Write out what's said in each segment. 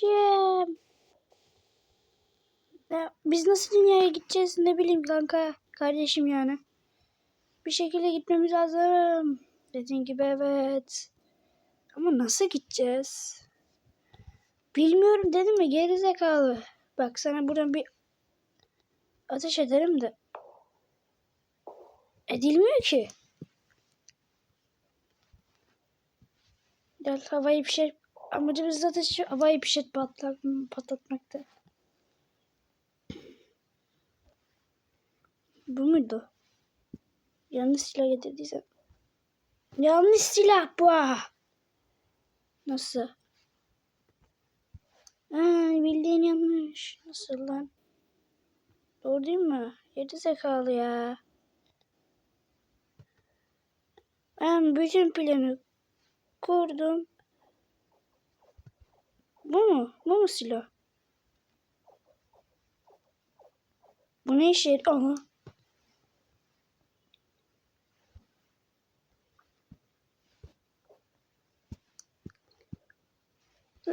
Kardeşim. Ya, biz nasıl dünyaya gideceğiz ne bileyim kanka. Kardeşim yani. Bir şekilde gitmemiz lazım. Dediğin gibi evet. Ama nasıl gideceğiz? Bilmiyorum dedim mi geri zekalı. Bak sana buradan bir ateş ederim de. Edilmiyor ki. Gel havayı bir şey amacımız zaten şu havayı bir şey patlat, patlatmaktı. Bu muydu? Yanlış silah getirdiysen. Yanlış silah bu. Nasıl? Ha, bildiğin yanlış. Nasıl lan? Doğru değil mi? Yedi zekalı ya. Ben bütün planı kurdum. Bu mu? Bu mu silah? Bu ne işe yarıyor? Aha.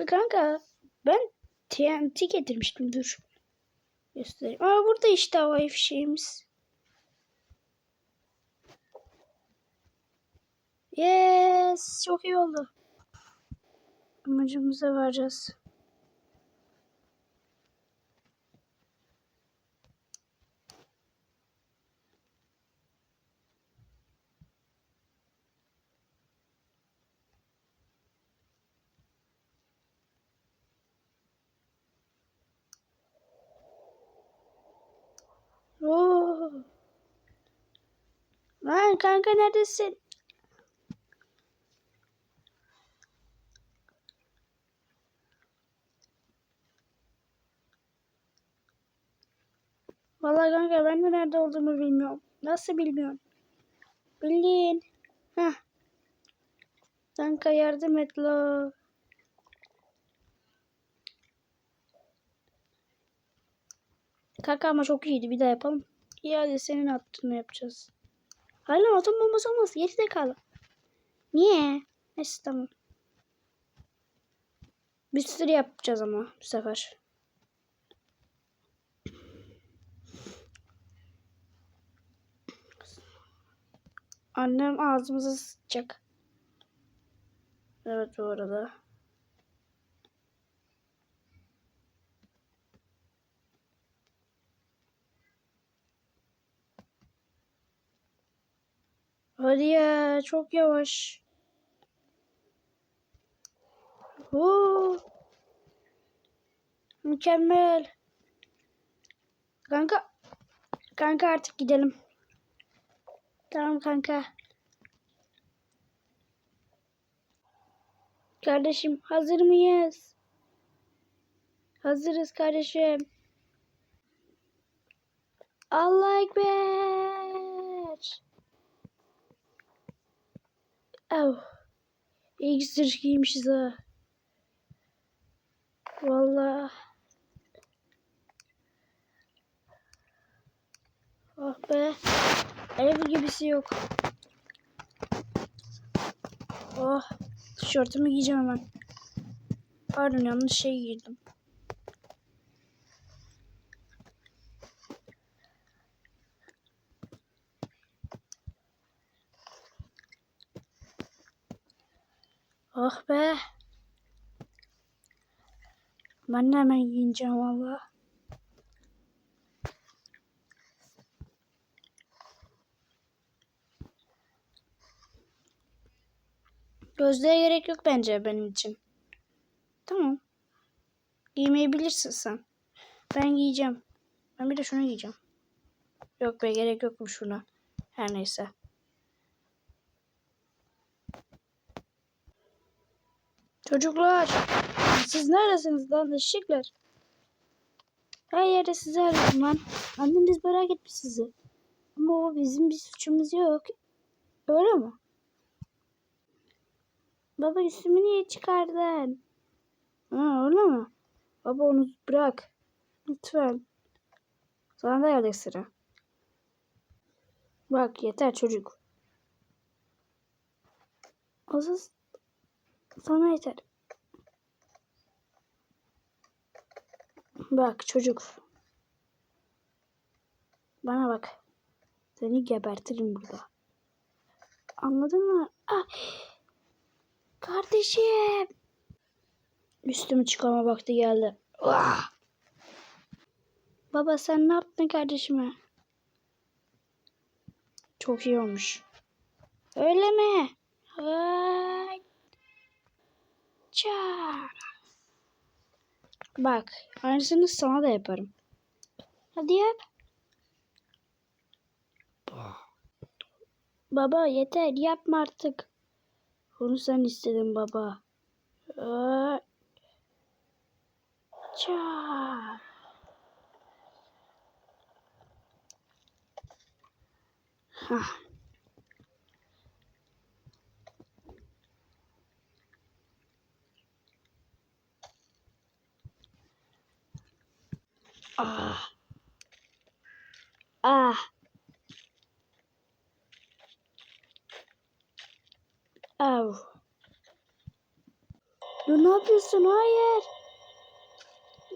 Kanka ben TNT getirmiştim dur. Göstereyim. Aa burada işte havai fişeğimiz. Yes, çok iyi oldu. Amacımıza varacağız. Oo. Lan kanka neredesin? Vallahi kanka ben de nerede olduğumu bilmiyorum. Nasıl bilmiyorum? Bilin. Heh. Kanka yardım et lo. Kanka ama çok iyiydi. Bir daha yapalım. İyi hadi senin attığını yapacağız. Hala atom bombası olmaz. Geri de kal. Niye? Neyse tamam. Bir sürü yapacağız ama bu sefer. Annem ağzımıza sıçacak. Evet bu arada. Hadi ya çok yavaş. Oo. Mükemmel. Kanka. Kanka artık gidelim. Tamam kanka. Kardeşim hazır mıyız? Hazırız kardeşim. Allah Ekber. Oh. İyi ki zırh giymişiz ha. Vallahi. Oh be. Ev gibisi yok. Oh. Tişörtümü giyeceğim hemen. Pardon yanlış şey giydim. Oh be. Ben de hemen giyineceğim valla. Gözlüğe gerek yok bence benim için. Tamam. Giymeyi bilirsin sen. Ben giyeceğim. Ben bir de şunu giyeceğim. Yok be gerek yokmuş şuna. Her neyse. Çocuklar. Siz neredesiniz lan eşekler? Her yerde sizi arıyorum lan. Anneniz merak etmiş sizi. Ama o bizim bir suçumuz yok. Öyle mi? Baba üstümü niye çıkardın? Ha öyle mi? Baba onu bırak. Lütfen. Sana da geldik sıra. Bak yeter çocuk. Asıl sana yeter. Bak çocuk. Bana bak. Seni gebertirim burada. Anladın mı? Ah. Kardeşim. Üstümü çıkarma vakti geldi. Ah. Baba sen ne yaptın kardeşime? Çok iyi olmuş. Öyle mi? Ay. Ça. Bak, aynısını sana da yaparım. Hadi yap. Baba yeter yapma artık. Onu sen istedin baba. Ay. Ça. Hah. Ah. Ah. Dur ne yapıyorsun? Hayır.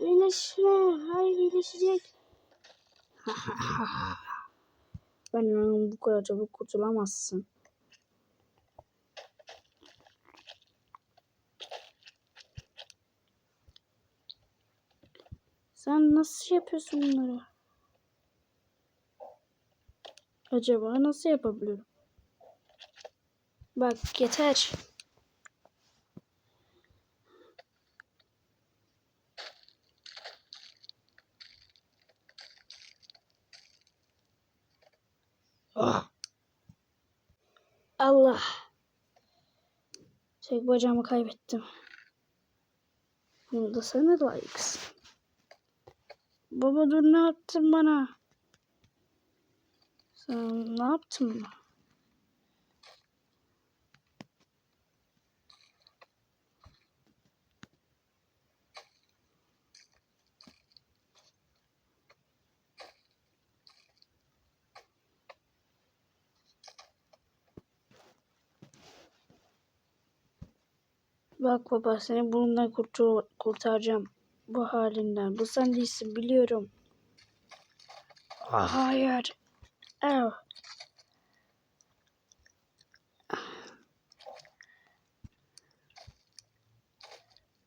İyileşme. Hayır iyileşecek. Benden bu kadar çabuk kurtulamazsın. Sen nasıl yapıyorsun bunları? Acaba nasıl yapabilirim? Bak yeter. Allah. Tek bacağımı kaybettim. Bunu da sana layıksın. Baba dur ne yaptın bana? Sen ne yaptın bana? Bak baba seni bundan kurtul kurtaracağım. Bu halinden. Bu sen değilsin biliyorum. Hayır. Ev.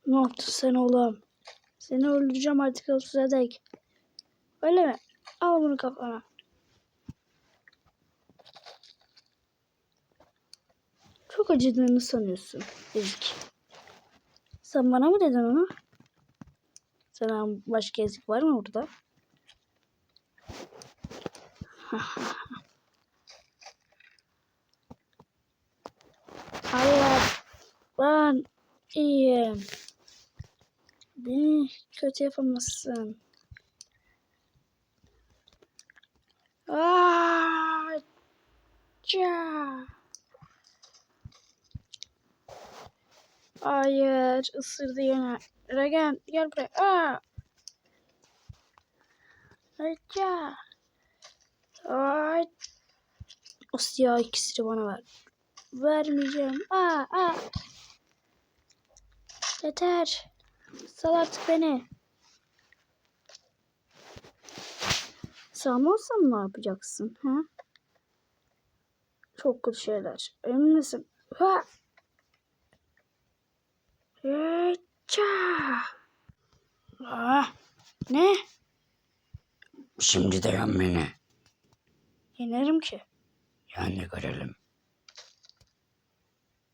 Ne yaptın sen oğlum? Seni öldüreceğim artık sonsuza dek. Öyle mi? Al bunu kafana. Çok acıdığını sanıyorsun Ezik. Sen bana mı dedin onu? Sana başka ezik var mı burada? Hayır. Ben iyiyim. Beni kötü yapamazsın. Aa, Hayır, ısırdı yine. Regen, gel buraya. Aa. Aça. Ay. O siyah ikisini bana ver. Vermeyeceğim. Aa, aa. Yeter. Sal artık beni. Salmazsam ne yapacaksın? Ha? Çok kötü şeyler. Emin misin? Ha! Eça! Ah, ne? Şimdi de yan beni. Yenerim ki. Yani görelim.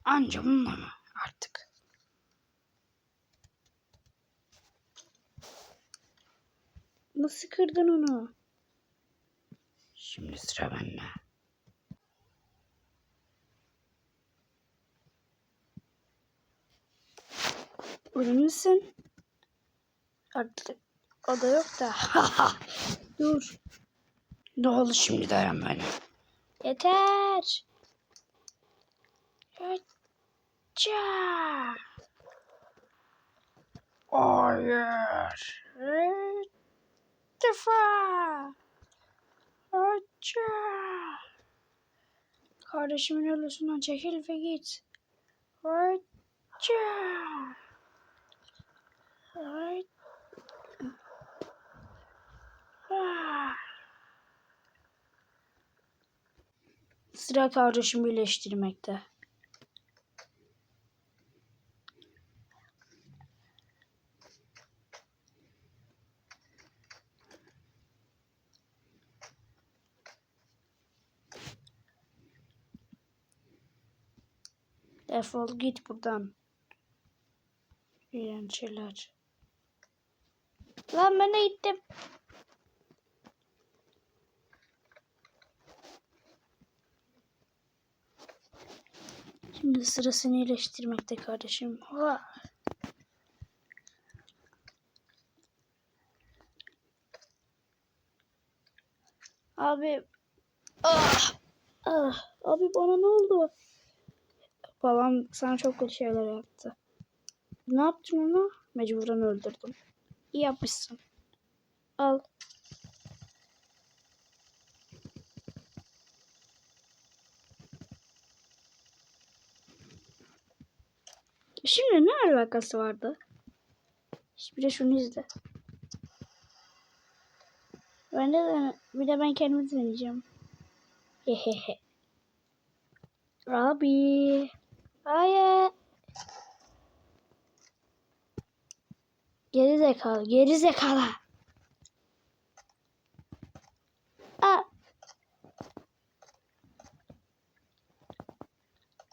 Anca bununla mı artık? Nasıl kırdın onu? Şimdi sıra bende. Emin misin? Artık o da yok da. Dur. Ne oldu şimdi dayan beni? Yeter. Eça! Hayır. Defa. Aça. Kardeşimin ölüsünden çekil ve git. Aça. Sıra kardeşim birleştirmekte. Defol git buradan. İğrenç. Lan ben de gittim. Şimdi sıra seni iyileştirmekte kardeşim. Ha. Abi. Ah. Ah. Abi bana ne oldu? Babam sana çok kötü şeyler yaptı. Ne yaptın onu? Mecburen öldürdüm. İyi. Al. Şimdi ne alakası vardı? Bir de şunu izle. Ben de bir de ben kendimi deneyeceğim. Hehehe. Abi. Hayır. Geri zekalı, geri zekalı. Aa.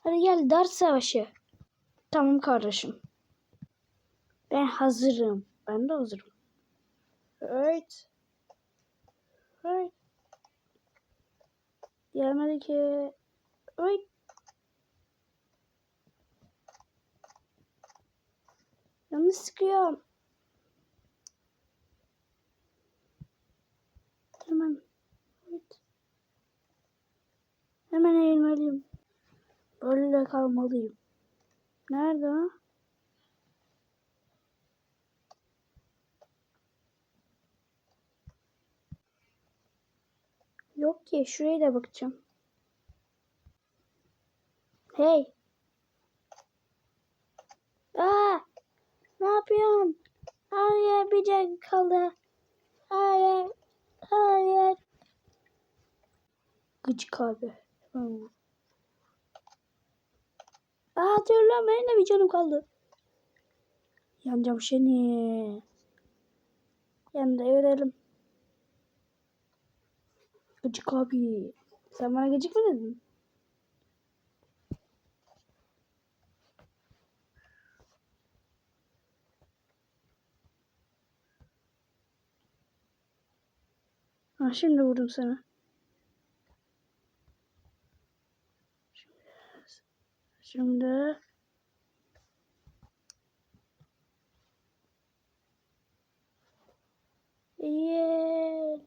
Hadi gel dart savaşı. Tamam kardeşim. Ben hazırım. Ben de hazırım. Evet. Evet. Gelmedi ki. Evet. Yanlış sıkıyorum. Hemen. Evet. Hemen eğilmeliyim. Böyle kalmalıyım. Nerede o? Yok ki. Şuraya da bakacağım. Hey. Aa! Ne yapıyorsun? Hayır bir can kaldı. Hayır. Hayır. Gıcık abi. Aa lan benim de bir canım kaldı. Yanacağım seni. Yanında görelim. Gıcık abi. Sen bana gıcık mı dedin? Ha şimdi vurdum sana. Şimdi Yel.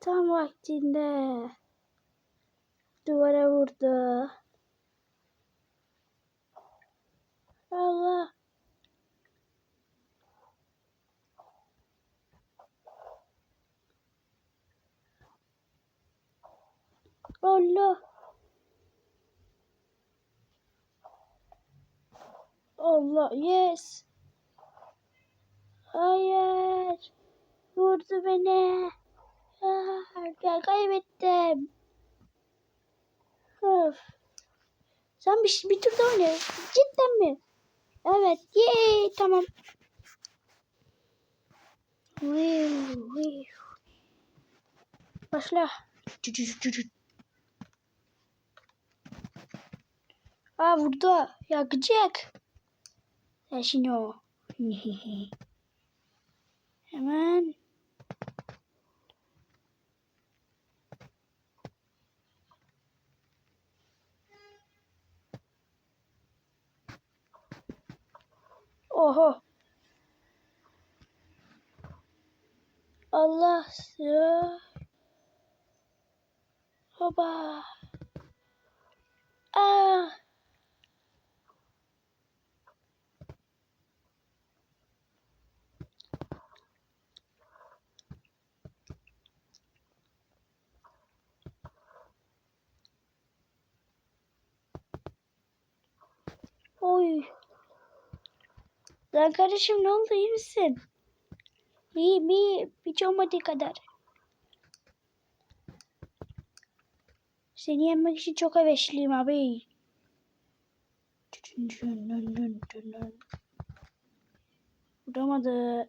Tam vaktinde duvara vurdu. Allah. Allah. Allah yes. Hayır. Vurdu beni. Hayır, kaybettim. Öf. Sen bir, bir tur daha oyna. Cidden mi? Evet. Yay. Tamam. Başla. Aa vurdu. Ya gıcık. Sen şimdi o. Hemen. Oho. Allah ya. Hoba. Ah. Oy. Lan kardeşim ne oldu iyi misin? İyiyim iyiyim. Hiç olmadığı kadar. Seni yenmek için çok hevesliyim abi. Vuramadı.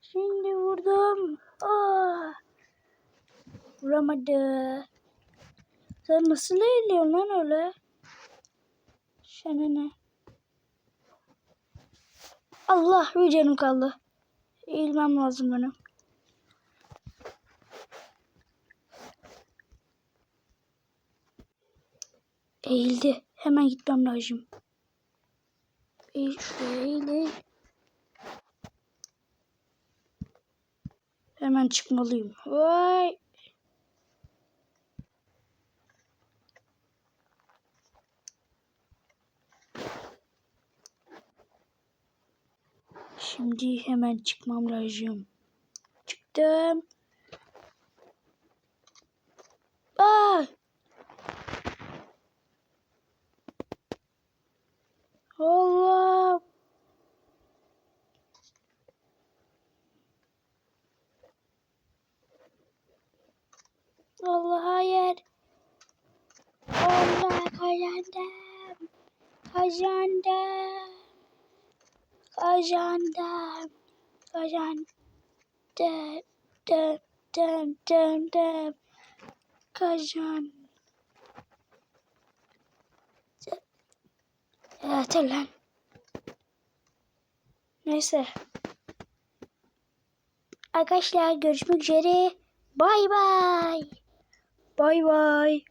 Şimdi vurdum. Aa! Vuramadı. Sen nasıl eğiliyorsun lan öyle? Sana ne? Allah bir canım kaldı. Eğilmem lazım benim. Eğildi. Hemen gitmem lazım. Eğil şuraya eğil eğil. Hemen çıkmalıyım. Vay. Şimdi hemen çıkmam lazım. Çıktım. Aa! Allah! Allah hayır. Allah kazandım. Kazandım. Kazandım. Kazandım. Dım dım dım dım. Kazan. Evet lan. Neyse. Arkadaşlar görüşmek üzere. Bay bay. Bay bay.